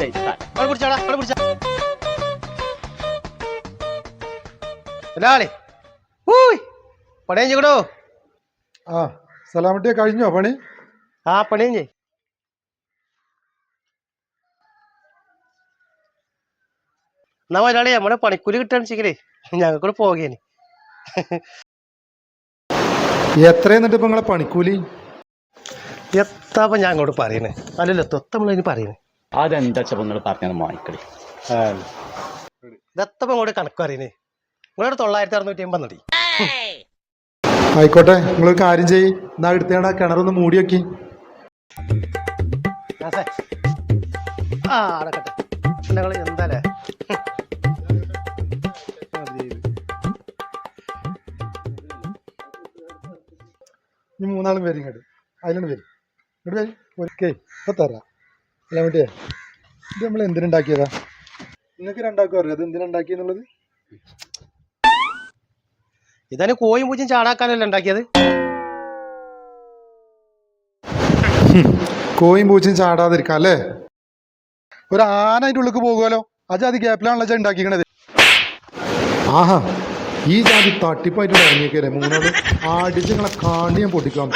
ജയിച്ചാൽ അവിടെ പിടിച്ചാടാ അവിടെ പിടിച്ചാ. ഒരാളെ ഊയ് പണി കഴിഞ്ഞോ ആ സലാമട്ടിയെ കഴിഞ്ഞോ പണി? ആ പണി ചെയ് എന്നാ ഒരാളെ നമ്മുടെ പണിക്കൂലി കിട്ടാന്ന് വെച്ചേ ഞങ്ങൾക്കൂടെ പോകേന്. എത്ര എന്നിട്ട് ഇപ്പൊ നിങ്ങളെ പണിക്കൂലി? എത്താപ്പ ഞാൻ അങ്ങോട്ട് പറയണേ. അല്ലല്ലോ തൊത്ത നമ്മളതിന് പറയണേ. അതെന്താ വെച്ചാൽ നിങ്ങൾ പറഞ്ഞത് വാങ്ങിക്കളി ഇതെത്തപ്പ കൂടെ കണക്ക് അറിയണേ നിങ്ങളോട് തൊള്ളായിരത്തി അറുന്നൂറ്റി അമ്പത് നടി ആയിക്കോട്ടെ നിങ്ങളൊരു കാര്യം ചെയ്യ്. എന്നാ എടുത്തേണ്ട കിണറൊന്ന് മൂടി വെക്കി ദാസേ. ആ അടക്കട്ടെ. നിങ്ങൾ എന്താലേ? ഈ മൂന്നാളും പേരും ഇങ്ങോട്ട് അതിലാണ് പേര് ഇങ്ങോട്ട് വരും. ഒരിക്കേ ഇപ്പൊ തരാം. സലാമട്ടിയെ ഇത് നമ്മൾ എന്തിനുണ്ടാക്കിയതാ? നിങ്ങൾക്ക് രണ്ടാക്കും അറിയാം? അത് എന്തിനുണ്ടാക്കിയെന്നുള്ളത് ഇതാണ് കോയും പൂച്ചും ചാടാക്കാനല്ലേ ഉണ്ടാക്കിയത്. കോയും പൂച്ചും ചാടാതിരിക്കാം അല്ലേ? ഒരു ആന അതിന്റെ ഉള്ളിൽ പോകുമല്ലോ. അത് അത് ഗ്യാപ്പിലാണല്ലോ ഉണ്ടാക്കിക്കണത്. ആഹാ ഈ ജാതി തട്ടിപ്പായിട്ട് ഇറങ്ങിയേക്കല്ലേ മൂന്നാൽ ആടിച്ച് നിങ്ങളെ കാണ്ടി ഞാൻ പൊട്ടിക്കാൻ